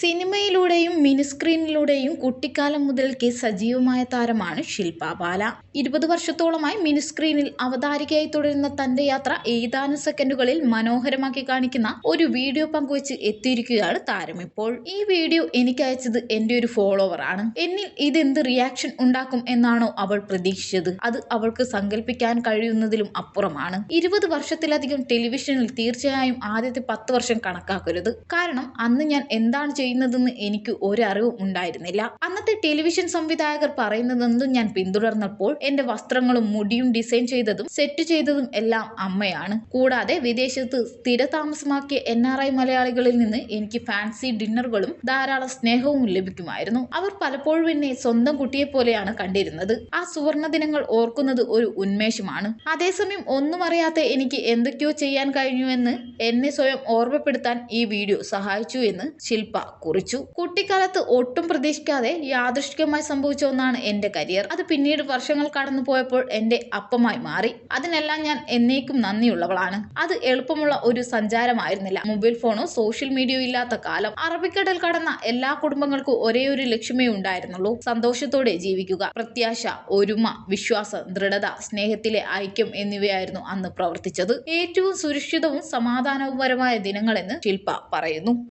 സിനിമയിലൂടെയും മിനിസ്ക്രീനിലൂടെയും കുട്ടിക്കാലം മുതൽക്കേ സജീവമായ താരമാണ് ശില്പ ബാല. ഇരുപത് വർഷത്തോളമായി മിനിസ്ക്രീനിൽ അവതാരികയായി തുടരുന്ന തന്റെ യാത്ര ഏതാനും സെക്കൻഡുകളിൽ മനോഹരമാക്കി കാണിക്കുന്ന ഒരു വീഡിയോ പങ്കുവച്ച് എത്തിയിരിക്കുകയാണ് താരം ഇപ്പോൾ. ഈ വീഡിയോ എനിക്ക് അയച്ചത് എന്റെ ഒരു ഫോളോവർ ആണ്. എന്നിൽ ഇതെന്ത് റിയാക്ഷൻ ഉണ്ടാക്കും എന്നാണോ അവൾ പ്രതീക്ഷിച്ചത്. അത് അവൾക്ക് സങ്കല്പിക്കാൻ കഴിയുന്നതിലും അപ്പുറമാണ്. ഇരുപത് വർഷത്തിലധികം ടെലിവിഷനിൽ തീർച്ചയായും ആദ്യത്തെ പത്ത് വർഷം കണക്കാക്കരുത്. കാരണം അന്ന് ഞാൻ എന്താണ് ചെയ്യുന്നതെന്ന് എനിക്ക് ഒരറിവും ഉണ്ടായിരുന്നില്ല. അന്നത്തെ ടെലിവിഷൻ സംവിധായകർ പറയുന്നതെന്തും ഞാൻ പിന്തുടർന്നപ്പോൾ എന്റെ വസ്ത്രങ്ങളും മുടിയും ഡിസൈൻ ചെയ്തതും സെറ്റ് ചെയ്തതും എല്ലാം അമ്മയാണ്. കൂടാതെ വിദേശത്ത് സ്ഥിരതാമസമാക്കിയ എൻ ആർ ഐ മലയാളികളിൽ നിന്ന് എനിക്ക് ഫാൻസി ഡിന്നറുകളും ധാരാളം സ്നേഹവും ലഭിക്കുമായിരുന്നു. അവർ പലപ്പോഴും എന്നെ സ്വന്തം കുട്ടിയെ പോലെയാണ് കണ്ടിരുന്നത്. ആ സുവർണ ദിനങ്ങൾ ഓർക്കുന്നത് ഒരു ഉന്മേഷമാണ്. അതേസമയം ഒന്നും അറിയാത്ത എനിക്ക് എന്തൊക്കെയോ ചെയ്യാൻ കഴിഞ്ഞുവെന്ന് എന്നെ സ്വയം ഓർമ്മപ്പെടുത്താൻ ഈ വീഡിയോ സഹായിച്ചു എന്ന് ശില്പ കുറിച്ചു. കുട്ടിക്കാലത്ത് ഒട്ടും പ്രതീക്ഷിക്കാതെ യാദൃശ്ചികമായി സംഭവിച്ച ഒന്നാണ് എന്റെ കരിയർ. അത് പിന്നീട് വർഷങ്ങൾ കടന്നു പോയപ്പോൾ എന്റെ അപ്പമായി മാറി. അതിനെല്ലാം ഞാൻ എന്നേക്കും നന്ദിയുള്ളവളാണ്. അത് എളുപ്പമുള്ള ഒരു സഞ്ചാരമായിരുന്നില്ല. മൊബൈൽ ഫോണോ സോഷ്യൽ മീഡിയയോ ഇല്ലാത്ത കാലം. അറബിക്കടൽ കടന്ന എല്ലാ കുടുംബങ്ങൾക്കും ഒരേ ഒരു ലക്ഷ്യമേ ഉണ്ടായിരുന്നുള്ളൂ. സന്തോഷത്തോടെ ജീവിക്കുക. പ്രത്യാശ ഒരുമ വിശ്വാസം ദൃഢത സ്നേഹത്തിലെ ഐക്യം എന്നിവയായിരുന്നു അന്ന് പ്രവർത്തിച്ചത്. ഏറ്റവും സുരക്ഷിതവും സമാധാനപരമായ ദിനങ്ങളെന്ന് ശില്പ പറയുന്നു.